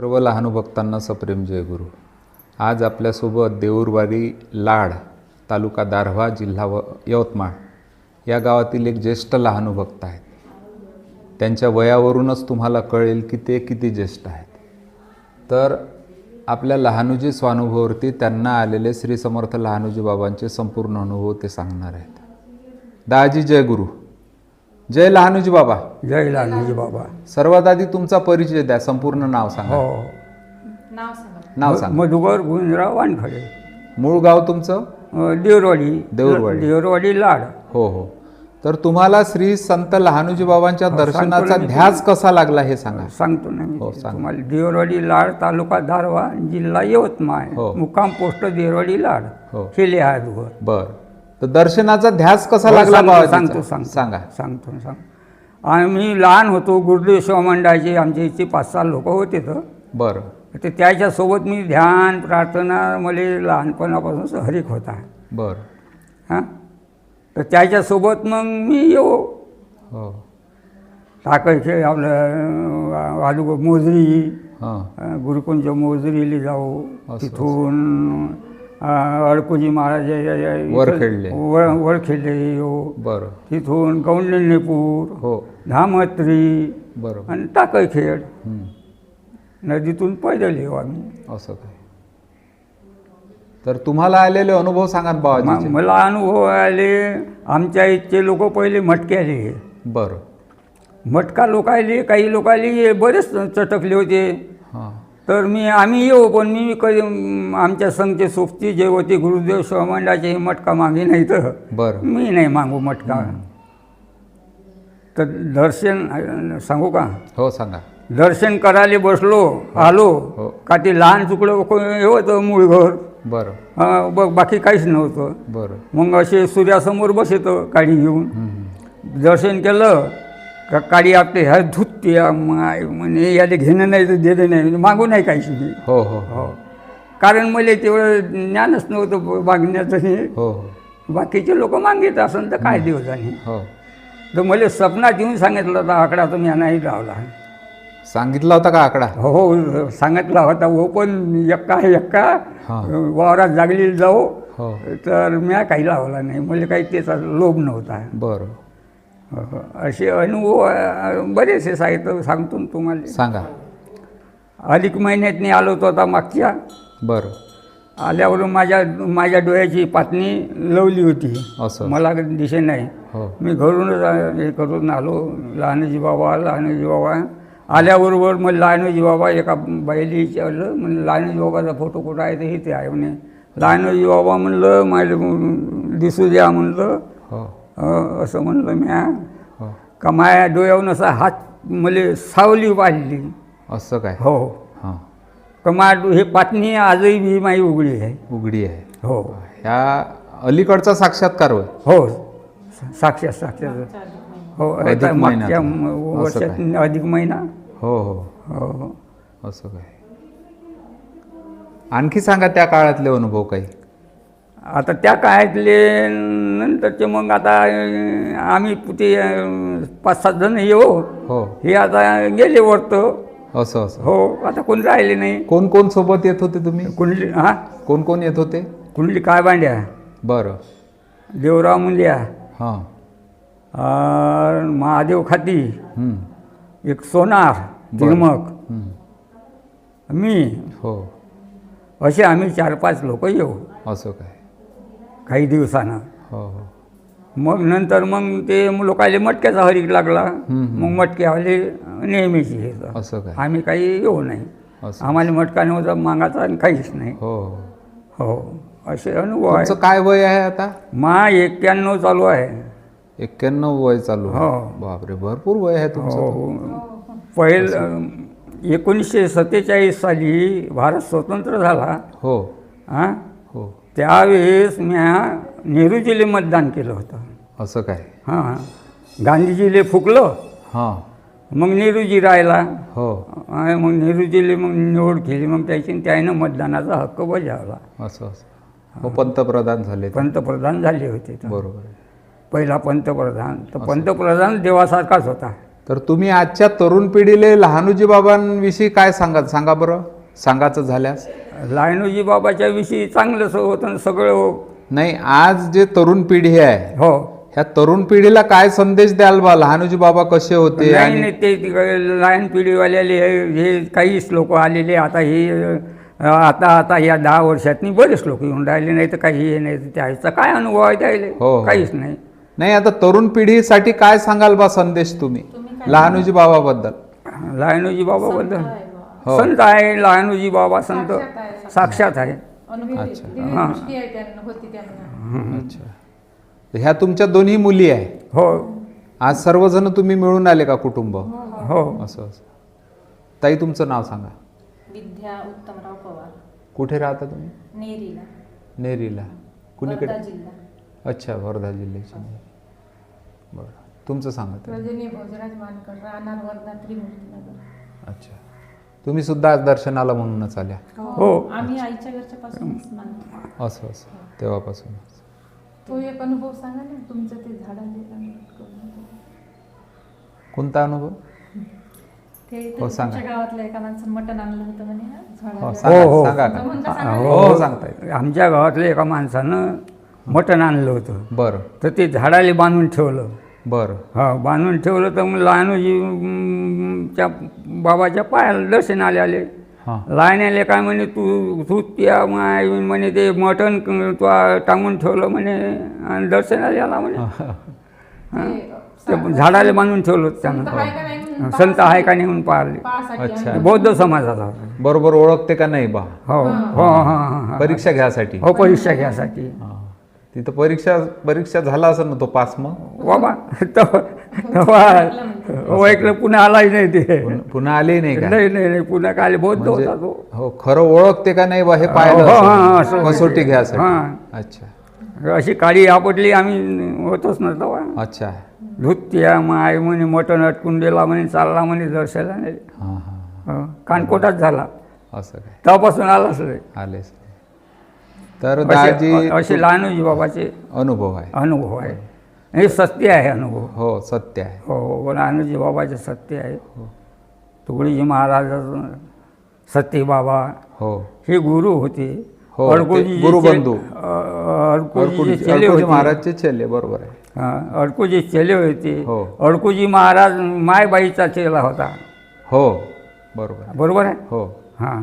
सर्व लहानू भक्तांना सप्रेम जय गुरु. आज आपल्यासोबत देऊरवाडी लाड तालुका दारव्हा जिल्हा व यवतमाळ या गावातील एक ज्येष्ठ लहानू भक्त आहेत. त्यांच्या वयावरूनच तुम्हाला कळेल की ते किती ज्येष्ठ आहेत. तर आपल्या लहानुजी स्वानुभवावरती त्यांना आलेले श्री समर्थ लहानुजी बाबांचे संपूर्ण अनुभव ते सांगणार आहेत. दाजी जय गुरु. जय लहानूजी बाबा. जय लालजी बाबा. सर्वात आधी तुमचा परिचय द्या संपूर्ण नाव सांगा. हो. नाव सांगा. नाव सांगा. मधुकर गुंजराव वानखडे. मूळ गाव तुमचं? देवरवाडी. देऊरवाडी. देवरवाडी लाड. हो हो. तर तुम्हाला श्री संत लहानूजी बाबांच्या दर्शनाचा ना मी. ध्यास कसा लागला हे सांगा. सांगतो ना मी हो. तुम्हाला. देवरवाडी लाड तालुका धारवा जिल्हा यवतमाळ. हो. मुक्काम पोस्ट देवरवाडी लाड. हो. केले आहे बर. तर दर्शनाचा ध्यास कसा हो, लागला सांगतो सांगतो सांगा. सांगतो सांग आम्ही लहान होतो गुरुदेव सेवा मंडळाचे आमच्या इथे पाच सहा लोक होते तर. बरं. तर त्याच्यासोबत मी ध्यान प्रार्थना मला लहानपणापासून हरिक होता. बरं. हां? तर त्याच्यासोबत मग मी येऊ. हो. टाकायचे आपलं वालू मोजरी हां. गुरुकुंज मोजरीला जाऊ तिथून अडकुजी महाराज वरखेडले. वर वरखेडले येऊ बरं. तिथून कौंडण्यपूर हो. धामत्री बरोबर आणि टाकळखेड. नदीतून पैदल येऊ आम्ही. असं काय? तर तुम्हाला आलेले अनुभव सांगा बाबाजीचे. मला अनुभव आले आमच्या इथचे लोक पहिले मटके आले बरं. मटका लोक आले काही लोक आले बरेच चटकले होते. तर मी आम्ही येऊ पण मी कधी आमच्या संघचे सोबती जे होते गुरुदेव शिवमंडळाचे हे मटका मागे नाही तर. बरं. मी नाही मागू मटका. तर दर्शन सांगू का? हो सांगा. दर्शन करायला बसलो आलो. हो. का ते लहान तुकडं को- हे होतं मूळ घर. बरं. बघ बाकी काहीच नव्हतं. बरं. मग असे सूर्यासमोर बसतो काडी घेऊन. हं. दर्शन केलं का काडी आपले ह्या धुतते माय म्हणे याला घेणं नाही तर देणं नाही म्हणजे मागू नाही काहीच मी हो हो हो. कारण मला तेवढं ज्ञानच नव्हतं मागण्याचं हे हो. हो. बाकीचे लोक मागित असेल तर काय दिवस आणि हो. तर मला स्वप्नात येऊन सांगितलं होता आकडा तुम्ही नाही लावला. सांगितला होता का आकडा? हो हो सांगितला होता हो पण एक्का एक्का हां. वावरात जागलेली जाऊ. हो. तर म्या काही लावला नाही मला काही त्याचा लोभ नव्हता. बरं. हो, असे अनुभव बरेचसे साहित्य सांगतो ना तुम्हाला. सांगा. अधिक महिन्यात मी आलो होतो आता मागच्या. बरं. आल्यावर माझ्या माझ्या डोळ्याची पातणी लवली होती. असं. मला दिसे नाही. हो. मी घरूनच हे करून आलो. लहानजी बाबा लहानजी बाबा. आल्याबरोबर मग लहानजी बाबा एका बाईला विचारलं. म्हणलं लहानजी बाबाचा फोटो कुठं आहे? तर हे ते आहे. म्हणे लहानजी बाबा म्हणलं माझ्या दिसू द्या म्हणलं. हो. असं म्हणलं म्या हो. का माझ्या डोळ्यावरून असा हात मले सावली वाढली. असं काय? हो. हां. का माझ्या हे पातणी आजही बी माझी उघडी आहे. उघडी आहे. हो. ह्या अलीकडचा साक्षात्कार होय? हो. साक्षात साक्षात. हो अधिक आता महिना मागच्या. म- वर्षात अधिक महिना. हो हो. हो हो. असं काय? आणखी सांगा त्या काळातले अनुभव काही. आता त्या काळातले नंतरचे मग आता आम्ही ते पाच सात जण येऊ हो. हे. आता गेले वरतं. असं असं. हो आता कोणी राहिले नाही. कोण कोण सोबत येत होते तुम्ही? कुंडली हां? कोण कोण येत होते? कुंडली काय बांड्या बरं. देवराव मुंड्या. हां. अं, महादेव खाती. हं, एक सोनार हं. मी. हो. असे आम्ही चार पाच लोक येऊ. असं काय. काही दिवसानं. हो हो. मग नंतर मग ते लोकायले मटक्याचा हरीक लागला. मग मटक्यावाले नेहमीची हे असं काय? आम्ही काही येऊ नाही. असं. आम्हाला मटका नव्हता मागाचा आणि काहीच नाही. हो हो. हो असे अनुभव आहे तुमचं काय वय आहे आता? मा एक्क्याण्णव चालू आहे. एक्क्याण्णव वय चालू आहे. हो. बापरे भरपूर वय आहे तुमचं हो पहिलं एकोणीसशे सत्तेचाळीस साली भारत स्वतंत्र झाला. हो हां. हो? त्यावेळेस म्या नेहरूजीले मतदान केलं होतं. असं काय? हां. गांधीजीले फुकलं. हां. मग नेहरूजी राहिला. हो. मग नेहरूजीले मग निवड केली. मग त्याची त्यानं मतदानाचा हक्क बजावला. असं असं. पंतप्रधान झाले. पंतप्रधान झाले होते. बरोबर पहिला पंतप्रधान. तर पंतप्रधान देवासारखाच होता. तर तुम्ही आजच्या तरुण पिढीले लहानूजी बाबांविषयी काय सांगा सांगा बरं. सांगायचं झाल्यास. लायनोजी बाबाच्या विषयी चांगलंच होतं सगळं नाही आज जे तरुण पिढी आहे हो. ह्या तरुण पिढीला काय संदेश द्याल बा? लहानूजी बाबा कसे होते नाही आणि नाही ते ते लायन पिढीवाल्याले हे हे काहीच लोक आलेले आता हे आता आता या दहा वर्षातनी बरेच लोक येऊन राहिले नाही तर काही हे नाही तर त्याचा काय अनुभव आहे त्याले? हो, हो. काहीच नाही. नाही आता तरुण पिढीसाठी काय सांगाल बा संदेश तुम्ही? लहानूजी बाबाबद्दल. लहानोजी बाबाबद्दल? हो. संत आहे लहानोजी बाबा संत. साक्षात आहे अनुभवी दिव्य हां. दृष्टी आहे त्यांना होती त्यांना अच्छा. तर ह्या तुमच्या दोन्ही मुली आहे. हो. आज सर्वजण तुम्ही मिळून आले का कुटुंब? हो असं असं. ताई तुमचं नाव सांगा. विद्या उत्तमराव पवार. कुठे राहता तुम्ही? नेरीला. नेरीला. कुणीकडे? वर्धा जिल्हा. अच्छा वर्धा जिल्ह्याची. बरं. तुमचं सांगा ताई. रजनी भोजराज मानकर राहणार वर्धा त्रिमूर्तीनगर. अच्छा. तुम्ही सुद्धा आज दर्शनाला म्हणूनच आल्या. हो. आम्ही आईच्या मानतो. असं असं. तेव्हापासूनच तो एक अनुभव सांगा ना तुमचं ते झाडांचे कोणता अनुभव? ते हो, सांगा. तुमच्या गावातल्या एका माणसानं मटण आणलं होतं म्हणे ना, हो झाडाला. सांगा हो. सांगा तो का म्हणता सांगा. हो. सांगता येतं. आमच्या गावातल्या एका माणसानं मटण आणलं होतं. बरं. तर ते झाडाला बांधून ठेवलं. बरं. हा बांधून ठेवलं तर मग लहानोजी अं, च्या बाबाच्या पायाला दर्शन आले आले. हां. लहान आले काय म्हणे तू तू त्या म्हणे ते मटण क- तू आ- टांगून ठेवलं म्हणे आणि दर्शन आले आला म्हणे. ते, झाडाला बांधून ठेवलं होतं संत आहे का त्यानं नाही म्हणून संत आहे का नाही म्हणून पाहिले अच्छा. बौद्ध समाजाचा. बरोबर ओळखते का नाही बा? हो हो हो हो. परीक्षा घ्यासाठी. हो परीक्षा घ्यासाठी. हां. तिथं परीक्षा परीक्षा झाला असेल ना तो पास मग? बाबा तेव्हा पुन्हा आलाही नाही ते. पुन- पुन्हा आले नाही का? नाही नाही नाही पुन्हा काल बौद्ध म्हणजे होता तो. हो खरं ओळखते का नाही बा हे हो, हा, पाहिलं असं. असेल. कसोटी हां. अच्छा. अशी काळी आपटली आम्ही होतोच ना तेव्हा अच्छा. धुत्या माय म्हणे मटण अटकून दिला म्हणे चालला म्हणे दर्शनाला. नाही हां हां. हो, कानकोटात झाला. असं काय? तेव्हापासून आलाच नाही आलेच. तर दाजी असे लहानोजी बाबाचे अनुभव आहे. अनुभव आहे. हे सत्य आहे अनुभव. हो सत्य आहे. हो लहानोजी बाबाचे सत्य आहे. तुकडीजी महाराज सत्य बाबा हो. हे गुरु होते. हो, गुरुबंधू. अडकुजी चेले महाराजचे चेले बरोबर आहे. हा, अडकोजी चेले होते. हो. अडकोजी महाराज मायबाईचा चेला होता. हो बरोबर बरोबर आहे? हो. हां.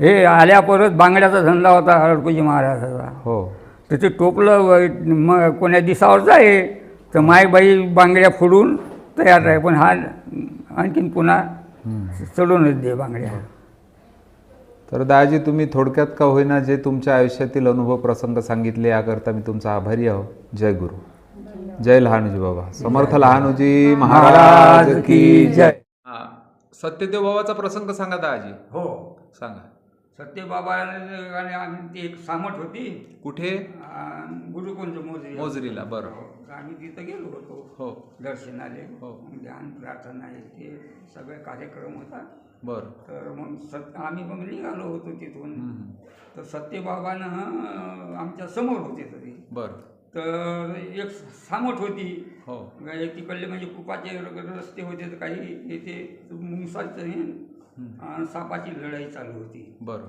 हे आल्या परत बांगड्याचा धंदा होता अडकोजी महाराजाचा. हो. तर ते टोपलं व- म कोण्या दिसावरचं आहे तर मायबाई बांगड्या फोडून तयार आहे पण हा आणखीन पुन्हा चढूनच दे बांगड्या. तर दाजी तुम्ही थोडक्यात का होईना जे तुमच्या आयुष्यातील अनुभव प्रसंग सांगितले याकरता मी तुमचा आभारी आहो. जय गुरु. जय लहानूजी बाबा. समर्थ लहानूजी महाराज की जय. सत्यदेव बाबाचा प्रसंग सांगा दाजी. हो. सांगा. सत्यबाबा आणि आम्ही ती एक सामट होती. कुठे? गुरुकुंज मोजरी मोजरीला बरं. आम्ही तिथं गेलो होतो. हो. दर्शनाले. हो. ध्यान प्रार्थना हे ते सगळे कार्यक्रम होता. बरं. तर मग सत आम्ही मग निघालो होतो तिथून. तर सत्यबाबानं आमच्यासमोर होते तरी. बरं. तर एक सामट होती. हो. तिकडले म्हणजे कुपाचे रस्ते होते तर काही येथे मुंगसाचं हे आणि सापाची लढाई चालू होती. बरं.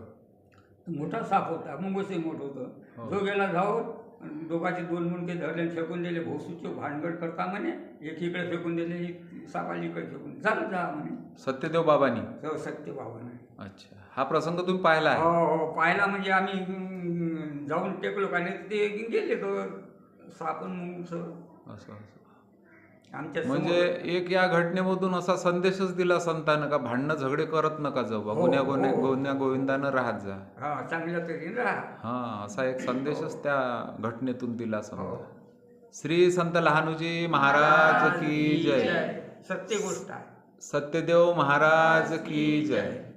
मोठा साप होता मुंगसही मोठं हो. होतं तो गेला जाऊन दोघांचे दोन मुंडके धरले फेकून दिले भोसूचे भानगड करता म्हणे एक इकडे फेकून दिले एक सापाला इकडे फेकून झालं जा म्हणे. सत्यदेव बाबांनी? तो सत्य बाबाने. अच्छा. हा प्रसंग तुम्ही पाहिला आहे? हो हो पाहिला म्हणजे आम्ही जाऊन टेकलो का नाही ते गेले तर सापण मुंगस. असं असं. आमच्या म्हणजे एक या घटनेमधून असा संदेशच दिला संतानं का भांडणं झगडे करत नका जाऊ बा हो, गुन्ह्या हो. गुन्ह्या गोविंदानं राहत जा. हा चांगल्या राहा. हा असा एक संदेशच त्या घटनेतून दिला समजा. श्री संत लहानूजी महाराज की जय. सत्य गोष्ट आहे. सत्यदेव महाराज की जय.